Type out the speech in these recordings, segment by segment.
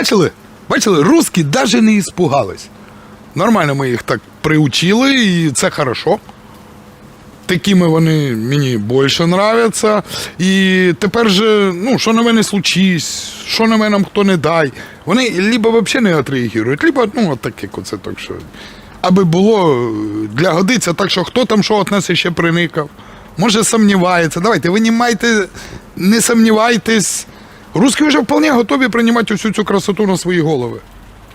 Бачили? Бачили, русські навіть не іспугались. Нормально ми їх так приучили, і це хорошо. Такими вони мені більше нравляться. І тепер же, ну, що на мене случись, що на мене хто не дай. Вони либо взагалі не відреагують, либо, ну, от так, як оце так, що. Аби було е, для годиться так, що хто там що від нас ще приникав. Може, сумнівається. Давайте, ви не майте, не сумнівайтесь. Русські вже вполне готові приймати всю цю красоту на свої голови.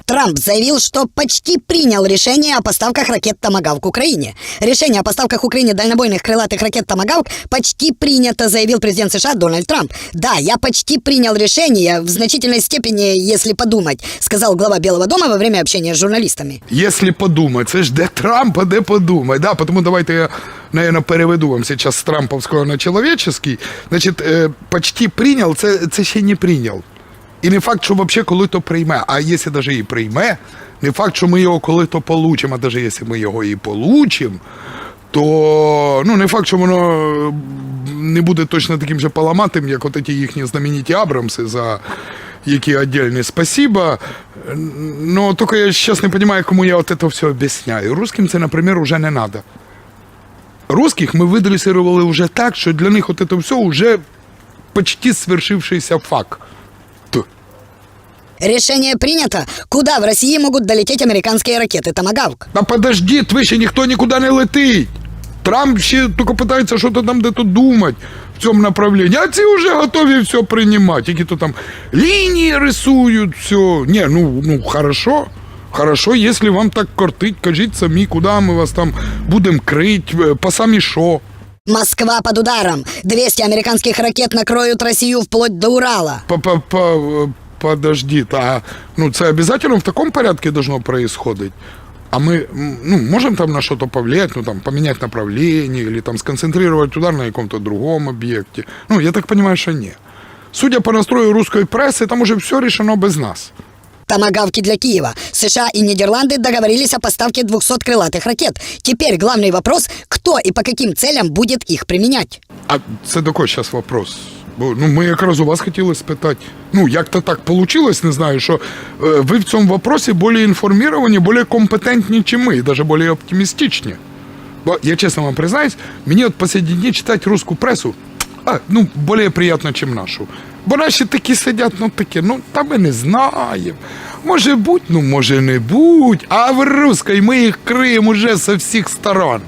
Трамп заявил, что почти принял решение о поставках ракет «Томагавк» Украине. Решение о поставках Украине дальнобойных крылатых ракет «Томагавк» почти принято, заявил президент США Дональд Трамп. Да, я почти принял решение, в значительной степени, если подумать, сказал глава Белого дома во время общения с журналистами. Если подумать, це ж де Трамп, а де подумай. Да, потому давайте я, наверное, переведу вам сейчас з трамповського на человеческий. Значить, е, почти прийняв, це, це ще не прийняв. І не факт, що взагалі коли-то прийме. А якщо навіть і прийме, не факт, що ми його коли-то получимо, а навіть якщо ми його і получимо, то ну, не факт, що воно е, не буде точно таким же поламатим, як от ті їхні знамениті Абрамси, за які отдельне спасибо. Но только я сейчас не понимаю, кому я вот это все объясняю. Русским це, например, уже не надо. Русских мы выдрессировали уже так, что для них вот это все уже почти свершившийся факт. Т. Решение принято. Куда в России могут долететь американские ракеты «Томагавк»? Та подожди, вище ніхто нікуди не летить. Трамп ще тільки питається, що то там де-то думати в цьому направленні. А ці вже готові все приймати. Які то там лінії рисують, все. Ні, ну, ну хорошо. Хорошо, якщо вам так кортить, кажіть самі, куди ми вас там будемо крити, е, по самі що. Москва под ударом. 200 американских ракет накроют Россию вплоть до Урала. По-по-по- Подожди, а ну це обязательно в таком порядке должно происходить? А мы ну, можем там на что-то повлиять, ну там поменять направление или там сконцентрировать удар на каком-то другом объекте? Ну, я так понимаю, что нет. Судя по настрою русской прессы, там уже все решено без нас. Томагавки для Киева. США и Нидерланды договорились о поставке 200 крылатых ракет. Теперь главный вопрос, кто и по каким целям будет их применять. А це такой зараз вопрос. Бо ну ми якраз у вас хотіли спитати. Ну, як то так получилось, не знаю, що е, ви в цьому вопросі більш інформовані, більш компетентні, ніж ми, і навіть більш оптимістичні. Бо я чесно вам признаюсь, мені от останні дні читати русську пресу, а, ну, більш приємно, ніж нашу. Бо наші такі сидять, ну такі, ну та ми не знаємо. Може бути, ну може не бути. А в русській ми їх криємо уже со всіх сторон.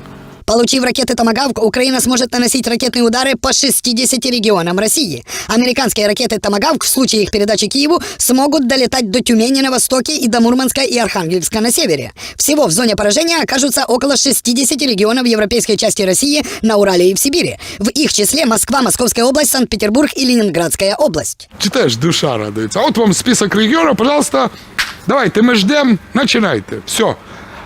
Получив ракеты «Томагавк», Украина сможет наносить ракетные удары по 60 регионам России. Американские ракеты «Томагавк» в случае их передачи Киеву смогут долетать до Тюмени на востоке и до Мурманска и Архангельска на севере. Всего в зоне поражения окажутся около 60 регионов европейской части России на Урале и в Сибири. В их числе Москва, Московская область, Санкт-Петербург и Ленинградская область. Читаешь, душа радуется. А вот вам список регионов, пожалуйста, давайте, мы ждем, начинайте. Все.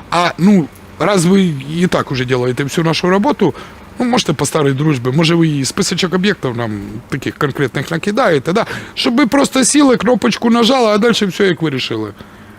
А, ну, раз вы и так уже делаете всю нашу работу, ну, можете по старій дружбі, може ви і списочок об'єктів нам таких конкретних накидаєте, да? щоб ви просто сіли, кнопочку нажали, а далі все як вирішили.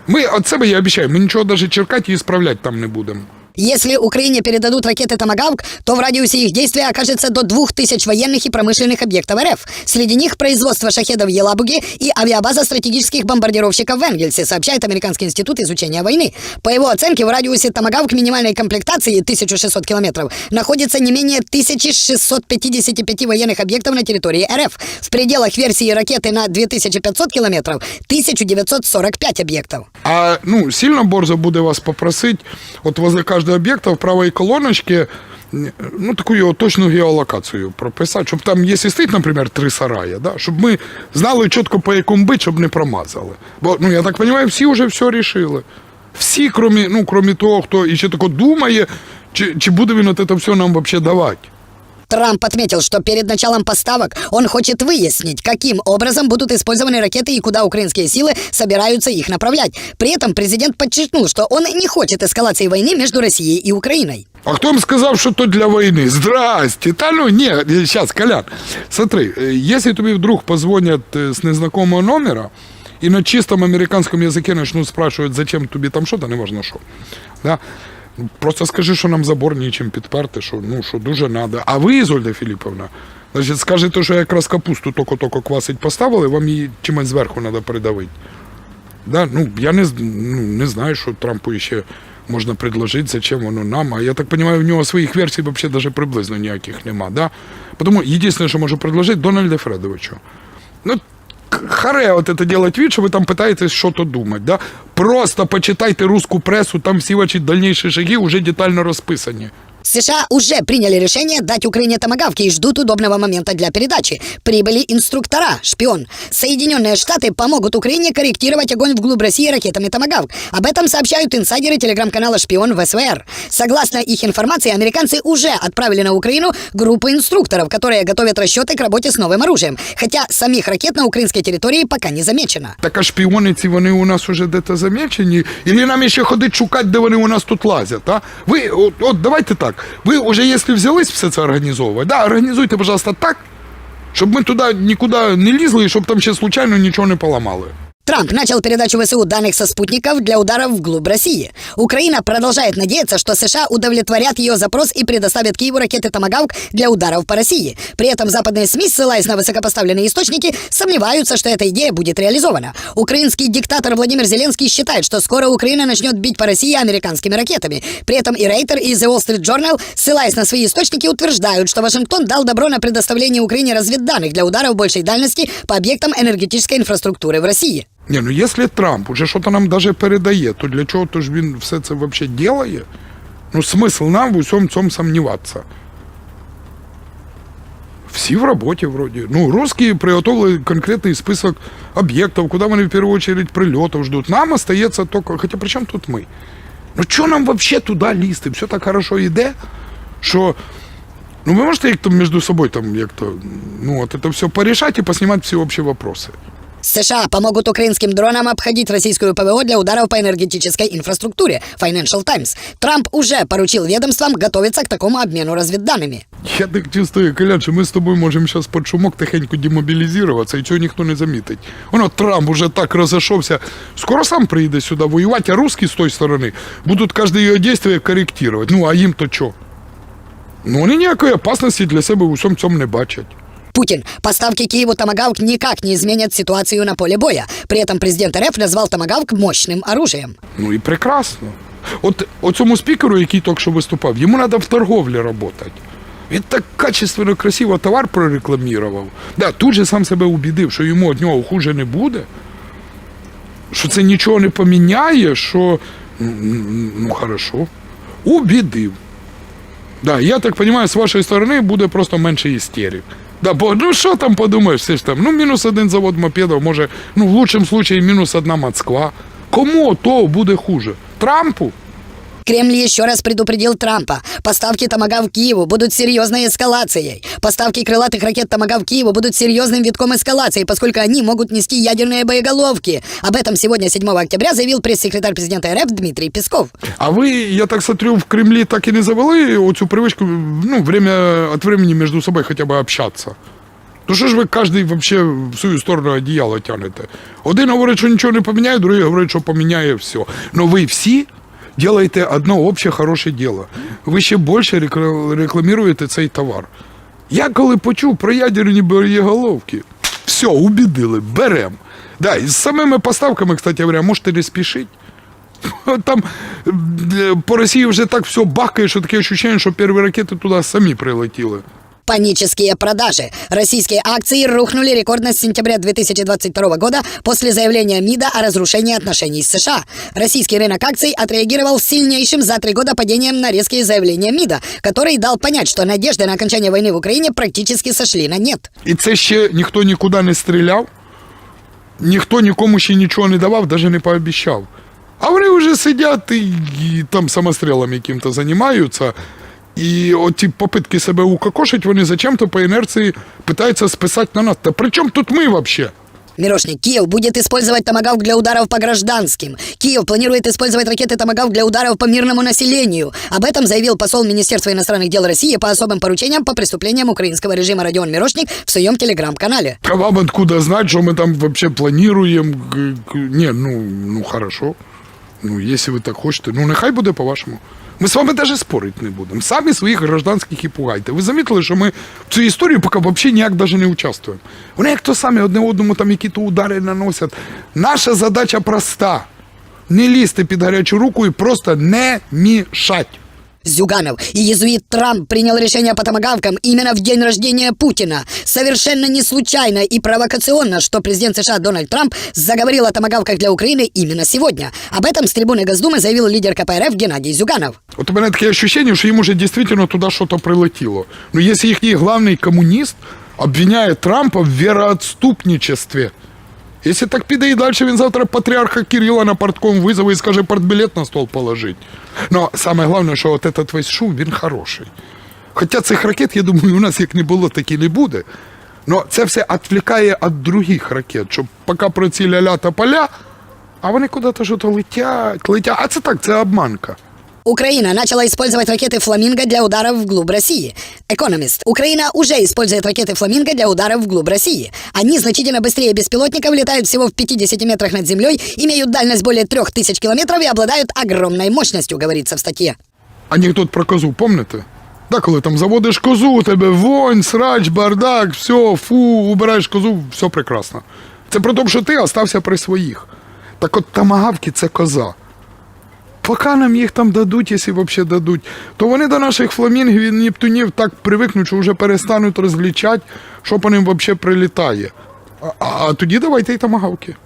Ми від себе, я обіцяю, ми нічого навіть черкати і справляти там не будемо. Если Украине передадут ракеты «Томагавк», то в радиусе их действия окажется до 2000 военных и промышленных объектов РФ. Среди них производство шахедов в Елабуге и авиабаза стратегических бомбардировщиков в Энгельсе, сообщает Американский институт изучения войны. По его оценке, в радиусе «Томагавк» минимальной комплектации 1600 километров находится не менее 1655 военных объектов на территории РФ. В пределах версии ракеты на 2500 километров 1945 объектов. А ну, сильно борзо буде вас попросити, от возле кожного об'єкта в правій колоночці ну, таку його точну геолокацію прописати, щоб там, якщо стоїть, наприклад, три сараї, да, щоб ми знали чітко по якому бить, щоб не промазали. Бо, ну, я так розумію, всі вже все рішили. Всі, крім, ну, крім того, хто ще тако думає, чи, чи буде він от це все нам взагалі давати. Трамп отметил, что перед началом поставок он хочет выяснить, каким образом будут использованы ракеты и куда украинские силы собираются их направлять. При этом президент подчеркнул, что он не хочет эскалации войны между Россией и Украиной. А хто вам сказав, що то для війни? Здрасте. Та ну ні, зараз, Колян, смотри, е, якщо тобі вдруг позвонять е, з незнакомого номера, і на чистому американському язикі почнуть спрашивать, зачем тобі там що, то не важно що. Да? Просто скажи, що нам забор нічим підперти, що, ну, що дуже треба. А ви, Ізольда Філіповна, значить, скажете, що якраз капусту тільки-тільки квасить поставили, вам її чимось зверху треба придавити. Да? Ну, я не, ну, не знаю, що Трампу ще можна предложити, зачем воно нам. А я так розумію, в нього своїх версій взагалі даже приблизно ніяких нема. Да? Тому єдине, що можу предложити, Дональду Фредовичу. Ну, харе от это делать вид, що ви там питаєтесь що-то думати. Да? Просто почитайте русскую прессу, там всі ваші дальніші шаги вже детально розписані. США уже приняли решение дать Украине томагавки и ждут удобного момента для передачи. Прибыли инструктора, шпион. Соединенные Штаты помогут Украине корректировать огонь вглубь России ракетами томагавк. Об этом сообщают инсайдеры телеграм-канала «Шпион» в СВР. Согласно их информации, американцы уже отправили на Украину группу инструкторов, которые готовят расчеты к работе с новым оружием. Хотя самих ракет на украинской территории пока не замечено. Так а шпіони ці вони у нас уже де-то замечені, і нам ще ходить шукати, де вони у нас тут лазять. А? Ви, от, от давайте так. Ви вже, якщо взялись все це організовувати, да, організуйте, пожалуйста, так, щоб ми туди нікуди не лізли і щоб там ще случайно нічого не поламали. Трамп начал передачу ВСУ данных со спутников для ударов вглубь России. Украина продолжает надеяться, что США удовлетворят ее запрос и предоставят Киеву ракеты «Томагавк» для ударов по России. При этом западные СМИ, ссылаясь на высокопоставленные источники, сомневаются, что эта идея будет реализована. Украинский диктатор Владимир Зеленский считает, что скоро Украина начнет бить по России американскими ракетами. При этом и Рейтер, и The Wall Street Journal, ссылаясь на свои источники, утверждают, что Вашингтон дал добро на предоставление Украине разведданных для ударов большей дальности по объектам энергетической инфраструктуры в России. Ні, ну якщо Трамп уже щось нам даже передає, то для чого то ж він все це взагалі ділає? Ну, смисл нам в усьому цьому сомневаться. Всі в роботі вроді. Ну, русские приготовили конкретний список об'єктів, куди вони в першу очередь прильотів ждуть. Нам остається тільки, хоча при чому тут ми? Ну що нам взагалі туди лізти? Все так хорошо йде, що. Ну, ви можете як то між собою там як-то, ну, от це все порішати і поснімати всі общі вопроси. США помогут украинским дронам обходить российскую ПВО для ударов по энергетической инфраструктуре. Financial Times. Трамп уже поручил ведомствам готовиться к такому обмену разведданными. Я так чувствую, Колян, що ми з тобою можемо зараз під шумок тихенько демобілізуватися, і цього ніхто не замітить. Воно Трамп уже так розійшовся. Скоро сам приїде сюди воювати, а русські з тої сторони будуть кожне його дійство коректувати. Ну, а їм то що? Ну, вони ніякої опасності для себе в усьому цьому не бачать. Путин. Поставки Киеву «Томагавк» никак не изменят ситуацию на поле боя. При этом президент РФ назвал «Томагавк» мощным оружием. Ну і прекрасно. От оцьому спікеру, який тільки що виступав, йому треба в торговлі працювати. Він так качественно, красиво товар прорекламував. Да, тут же сам себе убідив, що йому від нього хуже не буде. Що це нічого не поміняє, що ну, ну хорошо. Убідив. Да, я так розумію, з вашої сторони буде просто менше істерик. Да, бо ну що там подумаєш, все ж там, ну мінус один завод мопедів, може, ну в лучшем случае мінус одна Москва. Кому то буде хуже? Трампу? Кремль еще раз предупредил Трампа. Поставки «Томагавк» Киеву будут серьезной эскалацией. Поставки крылатых ракет «Томагавк» Киеву будут серьезным витком эскалации, поскольку они могут нести ядерные боеголовки. Об этом сегодня, 7 октября, заявил пресс-секретарь президента РФ Дмитрий Песков. А ви, я так смотрю, в Кремлі так і не завели оцю привичку, ну, время от времени між собою хоча б общатися. То що ж ви кожен вообще в свою сторону одіяло тянете? Один говорить, що нічого не поміняє, другий говорить, що поміняє все. Ну ви всі делаєте одно обще хороше діло. Ви ще більше рекламуєте цей товар. Я коли почув про ядерні боєголовки, все, убідили, берем. Да, і з самими поставками, кстати говоря, можете не спішити. Там е, по Росії вже так все бахкає, що таке ощущення, що перші ракети туди самі прилетіли. Панические продажи. Российские акции рухнули рекордно с сентября 2022 года после заявления МИДа о разрушении отношений с США. Российский рынок акций отреагировал сильнейшим за три года падением на резкие заявления МИДа, который дал понять, что надежды на окончание войны в Украине практически сошли на нет. І це ще ніхто нікуди не стріляв, ніхто нікому ще нічого не давав, навіть не пообіцяв. А вони вже сидять і, і там самострілом яким-то займаються. І оті попитки себе укокошить, вони зачем-то по інерції питаються списати на нас. Та при чому тут ми взагалі? Мирошник, Киев будет использовать «Томагавк» для ударов по гражданским. Киев планирует использовать ракеты «Томагавк» для ударов по мирному населению. Об этом заявил посол Министерства иностранных дел России по особым поручениям по преступлениям украинского режима Родион Мирошник в своем телеграм-канале. А вам откуда знать, что мы там вообще планируем? Г- г- Не, ну, ну хорошо. Ну, якщо ви так хочете, ну нехай буде по-вашому. Ми з вами навіть спорити не будемо. Самі своїх гражданських і пугайте. Ви замітили, що ми в цю історію поки взагалі ніяк навіть не участвуємо. Вони як то самі одне одному там які-то удари наносять. Наша задача проста: не лізти під гарячу руку і просто не мішать. Зюганов и езуит Трамп принял решение по томагавкам именно в день рождения Путина. Совершенно не случайно и провокационно, что президент США Дональд Трамп заговорил о томагавках для Украины именно сегодня. Об этом с трибуны Госдумы заявил лидер КПРФ Геннадий Зюганов. От у мене таке ощущение, що їм уже дійсно туди щось прилетіло. Ну, якщо їхній главний комуніст обвиняє Трампа в віроотступничестві, Якщо так піде і далі, він завтра патріарха Кирила на партком визове і скаже партбілет на стол положить. Ну, саме головне, що от этот весь шум, він хороший. Хоча цих ракет, я думаю, у нас як не було, так і не буде. Но це все відвлікає від других ракет, щоб поки про ці ля-ля та поля, а вони куди-то що то летять, летять. А це так, це обманка. Украина начала использовать ракеты «Фламинго» для ударов вглубь России. Экономист. Украина уже использует ракеты «Фламинго» для ударов вглубь России. Они значительно быстрее беспилотников, летают всего в 50 метрах над землей, имеют дальность более 3000 километров и обладают огромной мощностью, говорится в статье. Анекдот про козу, помните? Да, коли там заводиш козу, у тебе вонь, срач, бардак, все, фу, убираєш козу, все прекрасно. Це про те, що ти остався при своїх. Так от тамагавки це коза. Поки нам їх там дадуть, якщо взагалі дадуть, то вони до наших фламінгів і нептунів так привикнуть, що вже перестануть розлічати, що по ним взагалі прилітає. А, а, тоді давайте й тамагавки.